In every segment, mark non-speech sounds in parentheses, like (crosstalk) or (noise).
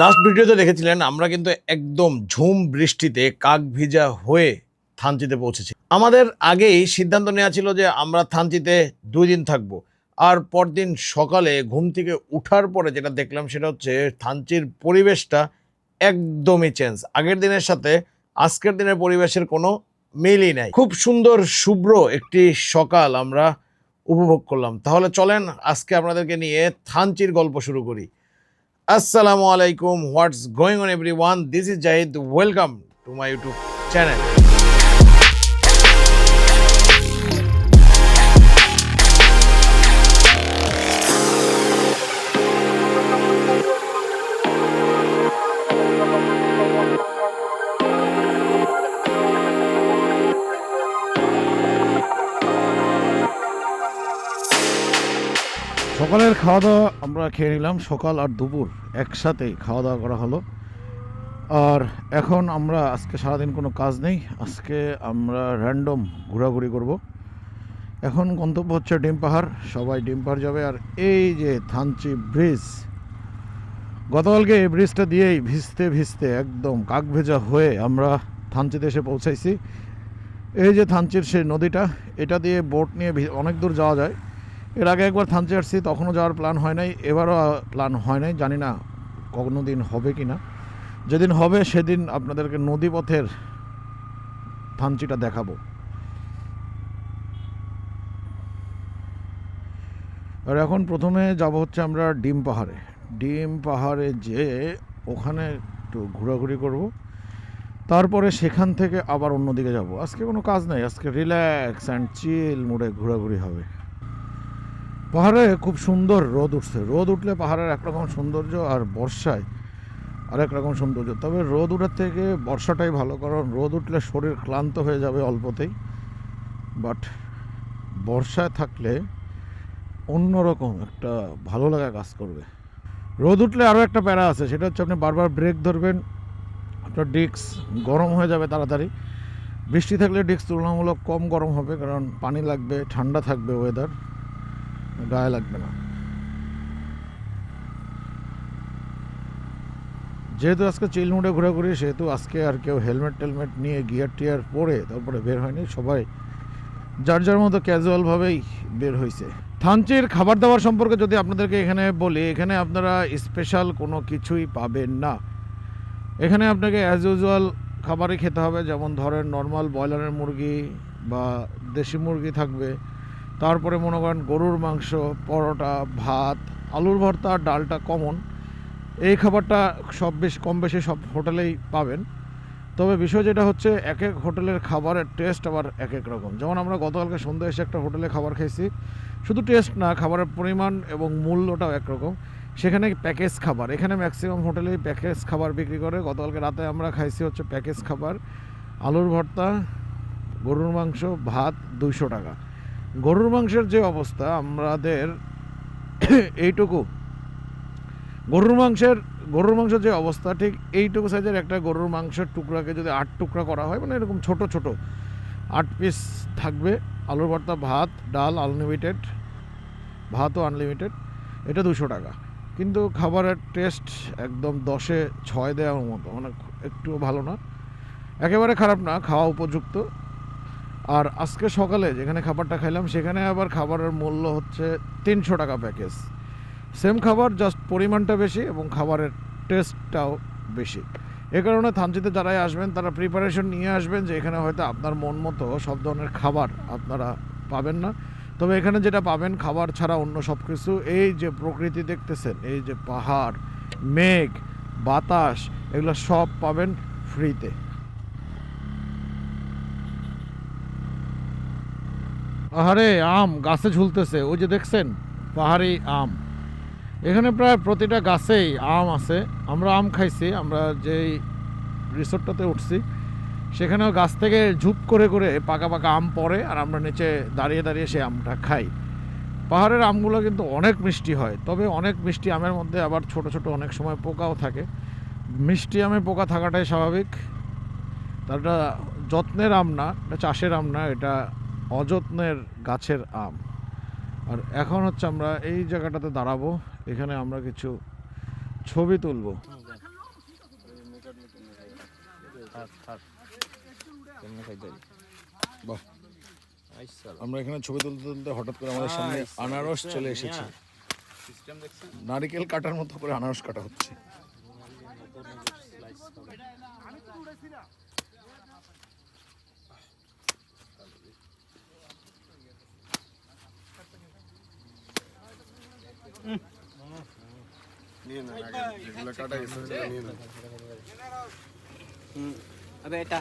Last ভিডিওতে দেখেছিলেন, আমরা কিন্তু একদম ঝুম বৃষ্টিতে কাক ভিজা হয়ে থানচিতে পৌঁছেছি। আমাদের আগেই সিদ্ধান্ত নেওয়া ছিল যে আমরা থানচিতে দুই দিন থাকব। আর পরদিন সকালে ঘুম থেকে উঠার পরে যেটা দেখলাম সেটা হচ্ছে থানচির পরিবেশটা একদমই চেঞ্জ আগের দিনের সাথে আজকের দিনের পরিবেশের কোনো মিলই নাই। খুব সুন্দর, শুভ্র একটি সকাল আমরা উপভোগ করলাম। তাহলে চলেন, আজকে আপনাদেরকে নিয়ে থানচির গল্প শুরু করি। আসসালামু আলাইকুম what's going on everyone this is Zahid welcome to my YouTube channel সকালের খাওয়া দাওয়া আমরা খেয়ে নিলাম। সকাল আর দুপুর একসাথেই খাওয়া দাওয়া করা হলো। আর এখন আমরা আজকে সারাদিন কোনো কাজ নেই। আজকে আমরা র্যান্ডম ঘোরাঘুরি করব। এখন গন্তব্য হচ্ছে ডিম পাহাড়। সবাই ডিম পাহাড় যাবে। আর এই যে থানচি ব্রিজ, গতকালকে এই ব্রিজটা দিয়েই ভিজতে ভিজতে একদম কাক ভেজা হয়ে আমরা থানচিতে এসে পৌঁছাইছি। এই যে থানচির সেই নদীটা, এটা দিয়ে বোট নিয়ে অনেক দূর যাওয়া যায়। এর আগে একবার থানচি আসছি, তখনও যাওয়ার প্ল্যান হয় নাই, এবারও প্ল্যান হয় নাই, জানি না কোনো দিন হবে কি না। যেদিন হবে সেদিন আপনাদেরকে নদীপথের থানচিটা দেখাবো। আর এখন প্রথমে যাব হচ্ছে আমরা ডিম পাহাড়ে। ডিম পাহাড়ে যে ওখানে একটু ঘোরাঘুরি করব। তারপরে সেখান থেকে আবার অন্যদিকে যাব। আজকে কোনো কাজ নাই, আজকে রিল্যাক্স অ্যান্ড চিল মুডে ঘোরাঘুরি হবে। পাহাড়ে খুব সুন্দর রোদ উঠছে। রোদ উঠলে পাহাড়ের একরকম সৌন্দর্য আর বর্ষায় আরেক রকম সৌন্দর্য। তবে রোদ উঠার থেকে বর্ষাটাই ভালো, কারণ রোদ উঠলে শরীর ক্লান্ত হয়ে যাবে অল্পতেই। বাট বর্ষায় থাকলে অন্যরকম একটা ভালো লাগা কাজ করবে। রোদ উঠলে আরও একটা প্যারা আছে, সেটা হচ্ছে আপনি বারবার ব্রেক ধরবেন, আপনার ডিস্ক গরম হয়ে যাবে তাড়াতাড়ি। বৃষ্টি থাকলে ডিস্ক তুলনামূলক কম গরম হবে, কারণ পানি লাগবে, ঠান্ডা থাকবে ওয়েদার গায়ে লাগবে না যেহেতু আজকে চিল মুডে ঘোরাঘুরি, সেহেতু আজকে আর কেউ হেলমেট টেলমেট নিয়ে গিয়ার টিয়ার পরে তারপরে বের হয়নি, সবাই যার যার মতো ক্যাজুয়ালভাবেই বের হয়েছে থানচির খাবার দাবার সম্পর্কে যদি আপনাদেরকে এখানে বলি, এখানে আপনারা স্পেশাল কোনো কিছুই পাবেন না। এখানে আপনাকে অ্যাজ ইউজুয়াল খাবারই খেতে হবে, যেমন ধরেন নর্মাল ব্রয়লারের মুরগি বা দেশি মুরগি থাকবে তারপরে মনে করেন গরুর মাংস, পরোটা, ভাত, আলুর ভর্তা, ডালটা কমন এই খাবারটা সব বেশ কম বেশি সব হোটেলেই পাবেন। তবে বিষয় যেটা হচ্ছে এক এক হোটেলের খাবারের টেস্ট আবার এক এক রকম। যেমন আমরা গতকালকে সন্ধ্যা এসে একটা হোটেলে খাবার খেয়েছি। শুধু টেস্ট না, খাবারের পরিমাণ এবং মূল্যটাও একরকম। সেখানে প্যাকেজ খাবার। এখানে ম্যাক্সিমাম হোটেলেই প্যাকেজ খাবার বিক্রি করে। গতকালকে রাতে আমরা খাইছি হচ্ছে প্যাকেজ খাবার। আলুর ভর্তা, গরুর মাংস, ভাত দুইশো টাকা। গরুর মাংসের যে অবস্থা, আমাদের (coughs) এইটুকু। গরুর মাংসের গরুর মাংসের যে অবস্থা, ঠিক এইটুকু সাইজের একটা গরুর মাংসের টুকরাকে যদি আট টুকরা করা হয় মানে এরকম ছোট ছোট, আট পিস থাকবে। আলুর ভর্তা, ভাত, ডাল আনলিমিটেড ভাতও আনলিমিটেড এটা দুশো টাকা। কিন্তু খাবারের টেস্ট একদম দশে ছয় দেওয়ার মতো মানে একটুও ভালো না। একেবারে খারাপ না, খাওয়া উপযুক্ত। আর আজকে সকালে যেখানে খাবারটা খাইলাম, সেখানে আবার খাবারের মূল্য হচ্ছে তিনশো টাকা প্যাকেজ সেম খাবার জাস্ট পরিমাণটা বেশি এবং খাবারের টেস্টটাও বেশি। এ কারণে থানচিতে যারাই আসবেন, তারা প্রিপারেশন নিয়ে আসবেন যে এখানে হয়তো আপনার মন মতো সব ধরনের খাবার আপনারা পাবেন না। তবে এখানে যেটা পাবেন, খাবার ছাড়া অন্য সব কিছু এই যে প্রকৃতি দেখতেছেন, এই যে পাহাড়, মেঘ, বাতাস, এগুলো সব পাবেন ফ্রিতে আহারে আম গাছে ঝুলতেছে, ওই যে দেখছেন? পাহাড়ি আম। এখানে প্রায় প্রতিটা গাছেই আম আছে। আমরা আম খাইছি, আমরা যেই রিসোর্টটাতে উঠছি, সেখানেও গাছ থেকে ঝুপ করে করে পাকা পাকা আম পড়ে আর আমরা নিচে দাঁড়িয়ে দাঁড়িয়ে সেই আমটা খাই। পাহাড়ের আমগুলো কিন্তু অনেক মিষ্টি হয়, তবে অনেক মিষ্টি আমের মধ্যে আবার ছোট ছোট অনেক সময় পোকাও থাকে। মিষ্টি আমে পোকা থাকাটাই স্বাভাবিক। তারটা যত্নের আম না, এটা চাষের আম না, এটা অযত্নের গাছের আম। আর এখন হচ্ছে আমরা এই জায়গাটাতে দাঁড়াবো এখানে আমরা কিছু ছবি তুলব। আমরা এখানে ছবি তুলতে তুলতে হঠাৎ করে আমাদের সামনে আনারস চলে এসেছে। নারিকেল কাটার মতো করে আনারস কাটা হচ্ছে। अबे এটা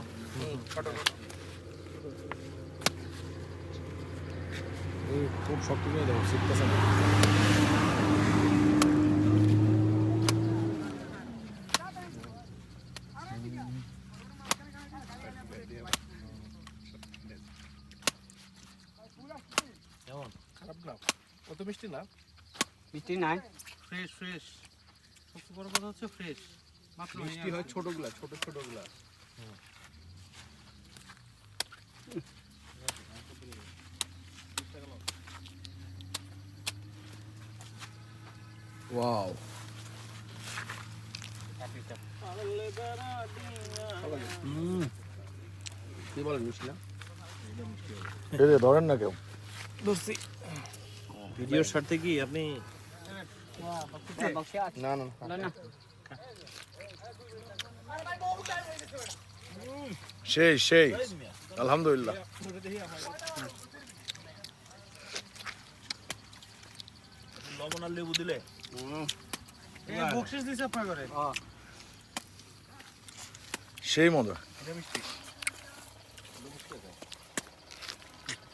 এই খুব শক্ত করে দেবো শিখতেছে না খারাপ না অত মিষ্টি না মিষ্টি নাই ফ্রেশ ফ্রেশ সবচেয়ে বড় কথা হচ্ছে ফ্রেশ মাত্র মিষ্টি হয় ছোটগুলা ছোট ছোটগুলা ওয়াও। কি বলেন মিষ্টি না? ধরেন না কেউ। ভিডিওর স্বার্থে কি আপনি না না না না সেই সেই আলহামদুলিল্লাহ লবণ আর লেবু দিলে এই বকশিস দিছে আপনার ঘরে সেই মজা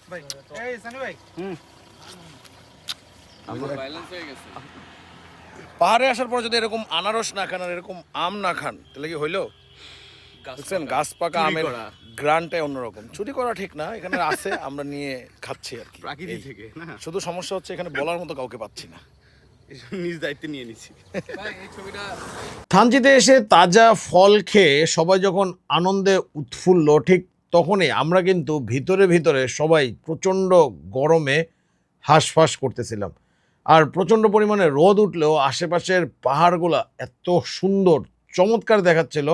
ভাই এই সানি ভাই পাহাড়ে আসার পর যদি এরকম আনারস না খান আর এরকম আম না খান তাহলে কি হইল? বুঝছেন? গাছ পাকা আমের গ্রানটাই অন্যরকম। চুরি করা ঠিক না এখানে আছে আমরা নিয়ে খাচ্ছি আর কি। প্রাকৃতিক থেকে না? শুধু সমস্যা হচ্ছে এখানে বলার মতো কাউকে পাচ্ছি না। নিজ দায়িত্বে নিয়ে নিচ্ছি থানচিতে এসে তাজা ফল খেয়ে সবাই যখন আনন্দে উৎফুল্ল ঠিক তখনই আমরা কিন্তু ভিতরে ভিতরে সবাই প্রচণ্ড গরমে হাঁসফাঁস করতেছিলাম। আর প্রচণ্ড পরিমাণে রোদ উঠলেও আশেপাশের পাহাড়গুলো এত সুন্দর, চমৎকার দেখাচ্ছিল।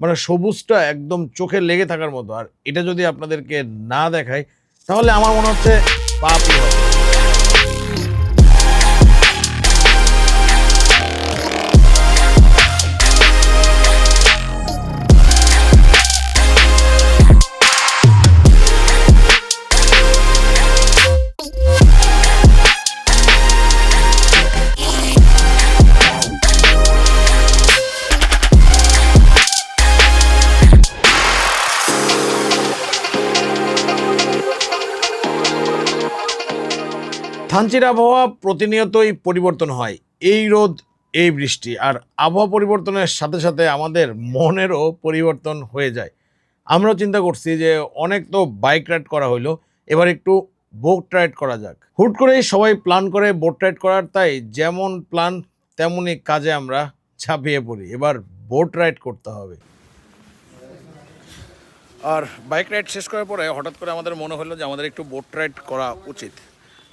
মানে সবুজটা একদম চোখে লেগে থাকার মতো। আর এটা যদি আপনাদেরকে না দেখায় তাহলে আমার মনে হচ্ছে পাপই হবে। থানচির আবহাওয়া প্রতিনিয়তই পরিবর্তন হয়। এই রোদ, এই বৃষ্টি আর আবহাওয়া পরিবর্তনের সাথে সাথে আমাদের মনেরও পরিবর্তন হয়ে যায়। আমরা চিন্তা করছি যে অনেক তো বাইক রাইড করা হইল, এবার একটু বোট রাইড করা যাক। হুট করেই সবাই প্ল্যান করে বোট রাইড করার, তাই যেমন প্ল্যান তেমনই কাজে আমরা ছাপিয়ে পড়ি। এবার বোট রাইড করতে হবে। আর বাইক রাইড শেষ করার পরে হঠাৎ করে আমাদের মনে হলো যে আমাদের একটু বোট রাইড করা উচিত।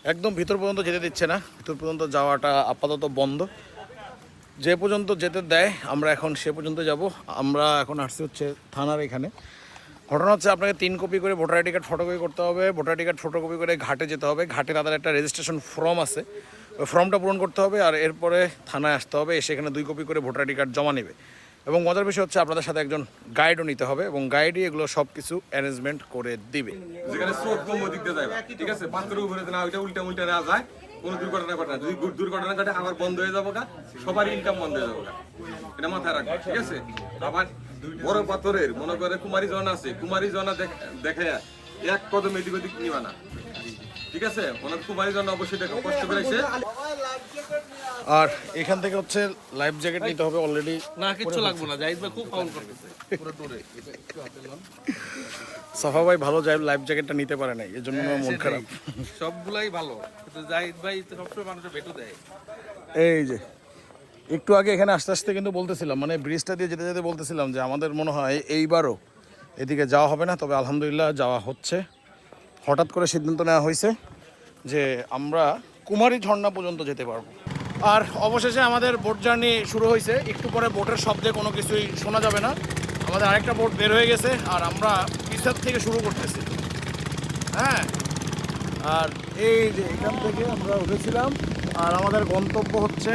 একদম ভিতর পর্যন্ত যেতে দিচ্ছে না। ভিতর পর্যন্ত যাওয়াটা আপাতত বন্ধ। যে পর্যন্ত যেতে দেয়, আমরা এখন সে পর্যন্ত যাব। আমরা এখন আসছি হচ্ছে থানার এখানে। ঘটনা হচ্ছে আপনাকে তিন কপি করে ভোটার আই কার্ড ফটোকপি করতে হবে। ভোটার আই কার্ড ফটোকপি করে ঘাটে যেতে হবে। ঘাটে তাদের একটা রেজিস্ট্রেশন ফর্ম আছে। ওই ফর্মটা পূরণ করতে হবে আর এরপরে থানায় আসতে হবে। এসে এখানে দুই কপি করে ভোটার আই কার্ড জমা নেবে। এবং মজার বিষয় হচ্ছে আপনাদের সাথে একজন গাইডও নিতে হবে এবং গাইডই এগুলো সব কিছু অ্যারেঞ্জমেন্ট করে দিবে। যেখানে চোখ কম দিয়ে ঠিক আছে? উপরে না, ওইটা উল্টা উল্টা না যায়, কোনো দুর্ঘটনা যদি দুর্ঘটনা ঘটে, আবার বন্ধ হয়ে যাব গা, সবার ইনকাম বন্ধ হয়ে যাব এটা মাথায় ঠিক আছে? আবার বড় পাথরের, মনে করে কুমারী জন আছে, কুমারী জনা দেখে এক কদম এদিক ওদিক নিবা না। ঠিক আছে? ওনার কুমারী জন অবশ্যই দেখো কষ্ট করে এসে আর এখান থেকে হচ্ছে লাইফ জ্যাকেট নিতে হবে অলরেডি না কিচ্ছু লাগবে না জাহিদ ভাই খুব ফাউল করতেছে। পুরো টুরে সাফা ভাই ভালো যায় লাইফ জ্যাকেটটা নিতে পারে নাই এর জন্য আমার মন খারাপ। সবগুলাই ভালো। কিন্তু জাহিদ ভাই তো সবসময় মানুষের ভেটু দেয়। এই যে একটু আগে এখানে আস্তে আস্তে কিন্তু বলতেছিলাম মানে ব্রিজটা দিয়ে যেতে যেতে বলতেছিলাম যে আমাদের মনে হয় এইবারও এদিকে যাওয়া হবে না তবে আলহামদুলিল্লাহ যাওয়া হচ্ছে। হঠাৎ করে সিদ্ধান্ত নেওয়া হয়েছে যে আমরা কুমারী ঝর্ণা পর্যন্ত যেতে পারব। আর অবশেষে আমাদের বোট জার্নি শুরু হয়েছে। একটু পরে বোটের শব্দে কোনো কিছুই শোনা যাবে না। আমাদের আরেকটা বোট বের হয়ে গেছে আর আমরা পিসার থেকে শুরু করতেছি। হ্যাঁ? আর এই যে এখান থেকে আমরা উঠেছিলাম। আর আমাদের গন্তব্য হচ্ছে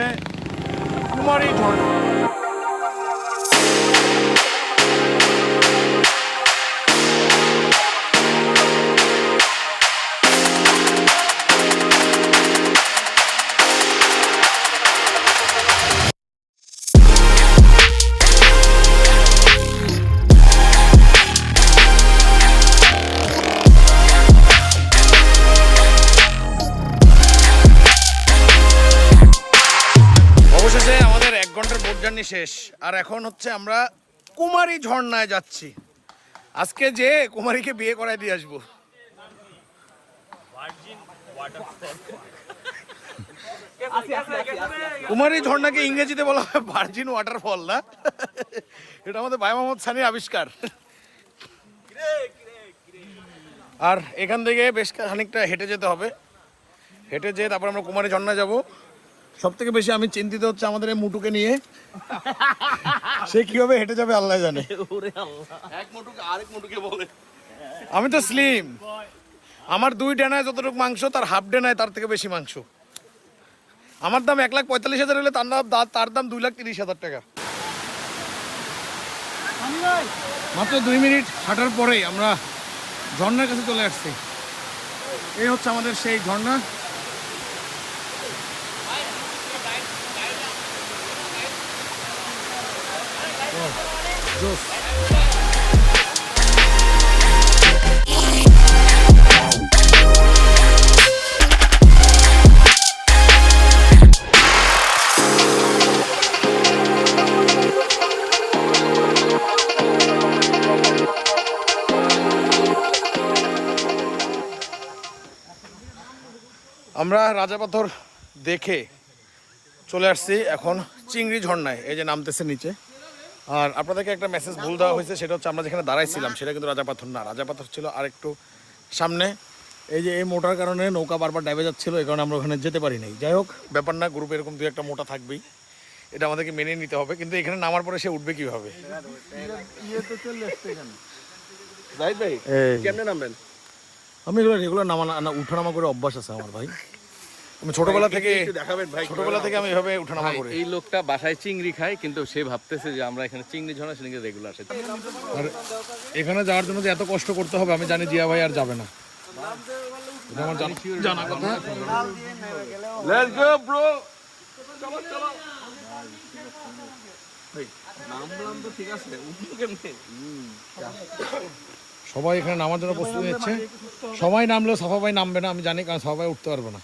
কুমারী ঝর্ণা। শেষ। আর এখন হচ্ছে আমরা কুমারী ঝর্ণায় যাচ্ছি। আজকে যে কুমারীকে বিয়ে করায় দিয়ে আসব। কুমারী ঝর্ণাকে ইংরেজিতে বলা হয় ভার্জিন ওয়াটারফল না? এটা আমাদের ভাই মোহাম্মদ সানির আবিষ্কার। আর এখান থেকে বেশ খানিকটা হেঁটে যেতে হবে। হেঁটে যেয়ে তারপর আমরা কুমারী ঝর্ণা যাব। সব থেকে বেশি আমি চিন্তিত হচ্ছে আমাদের এই মুটুকে নিয়ে। সে কীভাবে হেঁটে যাবে আল্লাহ জানে। এক মুটুকে আরেক মুটুকে বলে। আমি তো স্লিম আমার দুই ডেনায় যতটুকু মাংস তার হাফ ডেনায় তার থেকে বেশি মাংস। আমার দাম এক লাখ পঁয়তাল্লিশ হাজার হলে তার দাম তার দাম দুই লাখ তিরিশ হাজার টাকা। মাত্র দুই মিনিট হাঁটার পরেই আমরা ঝর্ণার কাছে চলে আসছি। এই হচ্ছে আমাদের সেই ঝর্ণা। আমরা রাজাপাথর দেখে চলে আসছি এখন চিংড়ি ঝর্ণায় এই যে নামতেছে নিচে। আর আপনাদেরকে একটা মেসেজ ভুল দেওয়া হয়েছে সেটা হচ্ছে আমরা যেখানে দাঁড়াইছিলাম সেটা কিন্তু রাজাপাথর না। রাজাপাথর ছিল আর একটু সামনে। এই যে এই মোটার কারণে নৌকা বারবার ডাইবে যাচ্ছিল এই কারণে আমরা ওখানে যেতে পারি নাই যাই হোক ব্যাপার না গ্রুপে এরকম দু একটা মোটা থাকবেই। এটা আমাদেরকে মেনে নিতে হবে কিন্তু এখানে নামার পরে সে উঠবে কীভাবে? জাহিদ ভাই কেমনে নামবেন আমি এগুলো রেগুলার নামা উঠানামা করে অভ্যাস আছে আমার ভাই। আমি ছোটবেলা থেকে দেখাবেন ভাই ছোটবেলা থেকে আমি এভাবে উঠানামা করি। এই লোকটা বাসায় চিংড়ি খায় কিন্তু সে ভাবতেছে যে আমরা এখানে চিংড়ি ঝর্ণা সেদিকে রেগুলার আসে আর এখানে যাওয়ার জন্য যে এত কষ্ট করতে হবে আমি জানি জিয়া ভাই আর যাবে না। আমার জানা- জানা কথা। লেটস গো ব্রো সবাই এখানে নামার জন্য প্রস্তুতি নিচ্ছে। সবাই নামলেও সাফা ভাই নামবে না আমি জানি কারণ সাফা ভাই উঠতে পারবে না।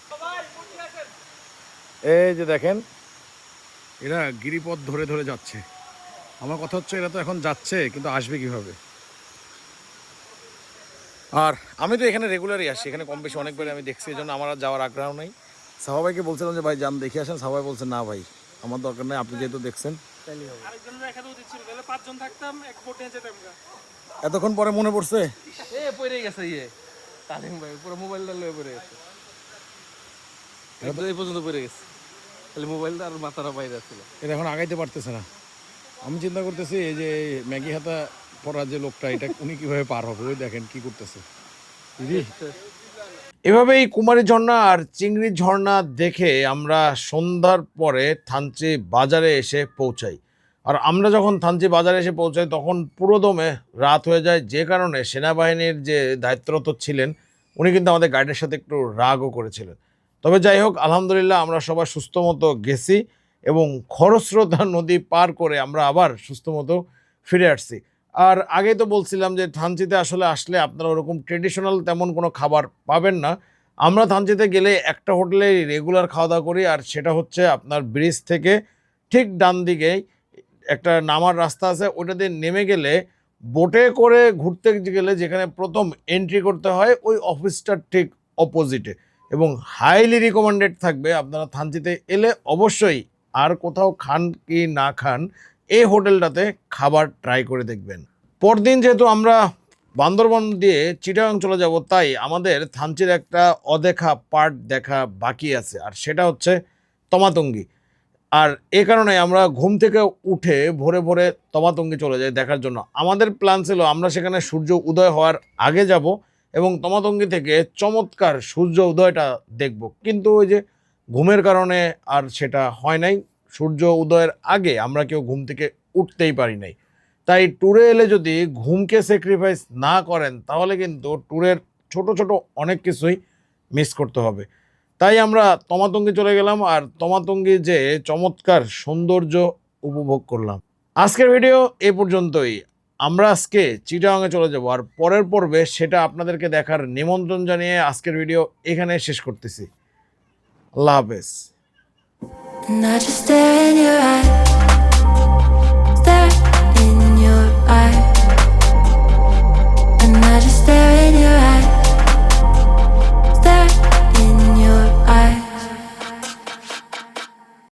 এই যে দেখেন এরা গিরিপথ ধরে ধরে যাচ্ছে। আমার কথা হচ্ছে এরা তো এখন যাচ্ছে কিন্তু আসবে কীভাবে? আর আমি তো এখানে রেগুলারই আসি এখানে কম বেশি অনেকবার আমি দেখছি এই জন্য আমার আর যাওয়ার আগ্রহ নেই। সাফা ভাইকে বলছিলাম যে ভাই যান দেখে আসেন। সাফা ভাই বলছে না ভাই আমার দরকার নেই আপনি যেহেতু দেখছেন। এতক্ষণ পরে মনে পড়ছে? এ পড়ে গেছে ইয়ে। তালিম ভাই পুরো মোবাইলটা লয়ে পড়ে গেছে। এই পর্যন্ত পড়ে গেছে। খালি মোবাইলটা আর মাথাটা বাইরে ছিল। এটা এখন আগাইতে পারতেছে না। আমি চিন্তা করতেছি, এই যে ম্যাগি হাতা পরা যে লোকটা, এটা উনি কীভাবে পার হবে? ওই দেখেন কি করতেছে। এভাবেই কুমারী ঝর্ণা আর চিংড়ি ঝর্ণা দেখে আমরা সন্ধ্যার পরে থানচি বাজারে এসে পৌঁছাই। আর আমরা যখন থানচি বাজারে এসে পৌঁছাই, তখন পুরোদমে রাত হয়ে যায়। যে কারণে সেনাবাহিনীর যে দায়িত্বরত ছিলেন, উনি কিন্তু আমাদের গাইডের সাথে একটু রাগও করেছিলেন। তবে যাই হোক, আলহামদুলিল্লাহ আমরা সবাই সুস্থ মতো গেছি এবং খরস্রোতা নদী পার করে আমরা আবার সুস্থ মতো ফিরে আসছি। আর আগেই তো বলছিলাম যে থানচিতে আসলে আসলে আপনারা ওরকম ট্রেডিশনাল তেমন কোনো খাবার পাবেন না। আমরা থানচিতে গেলে একটা হোটেলে রেগুলার খাওয়া দাওয়া করি আর সেটা হচ্ছে আপনার ব্রিজ থেকে ঠিক ডান দিকেই একটা নামার রাস্তা আছে ওটা দিয়ে নেমে গেলে বোটে করে ঘুরতে গেলে যেখানে প্রথম এন্ট্রি করতে হয়, ওই অফিসটার ঠিক অপোজিটে এবং হাইলি রিকমেন্ডেড থাকবে। আপনারা থানচিতে এলে অবশ্যই আর কোথাও খান কি না খান, এই হোটেলটাতে খাবার ট্রাই করে দেখবেন। পরদিন যেহেতু আমরা বান্দরবন দিয়ে চিটাগাং চলে যাব, তাই আমাদের থানচির একটা অদেখা পার্ট দেখা বাকি আছে, আর সেটা হচ্ছে তমাতঙ্গি। আর এ কারণে আমরা ঘুম থেকে উঠে ভোরে ভোরে তমাতঙ্গি চলে যাই দেখার জন্য। আমাদের প্ল্যান ছিল আমরা সেখানে সূর্য উদয় হওয়ার আগে যাব এবং তমাতঙ্গি থেকে চমৎকার সূর্য উদয়টা দেখব। কিন্তু ওই যে ঘুমের কারণে আর সেটা হয় নাই। সূর্য উদয়ের আগে আমরা কেউ ঘুম থেকে উঠতেই পারি নাই। তাই ট্যুরে এলে যদি ঘুমকে স্যাক্রিফাইস না করেন, তাহলে কিন্তু ট্যুরের ছোট ছোট অনেক কিছুই মিস করতে হবে। তাই আমরা তমাতঙ্গি চলে গেলাম আর তমাতঙ্গি যে চমৎকার সৌন্দর্য উপভোগ করলাম। আজকের ভিডিও এ পর্যন্তই। আমরা আজকে চিটাগাঙে চলে যাব আর পরের পর্বে সেটা আপনাদেরকে দেখার নিমন্ত্রণ জানিয়ে আজকের ভিডিও এখানে শেষ করতেছি। আল্লাহ হাফেজ।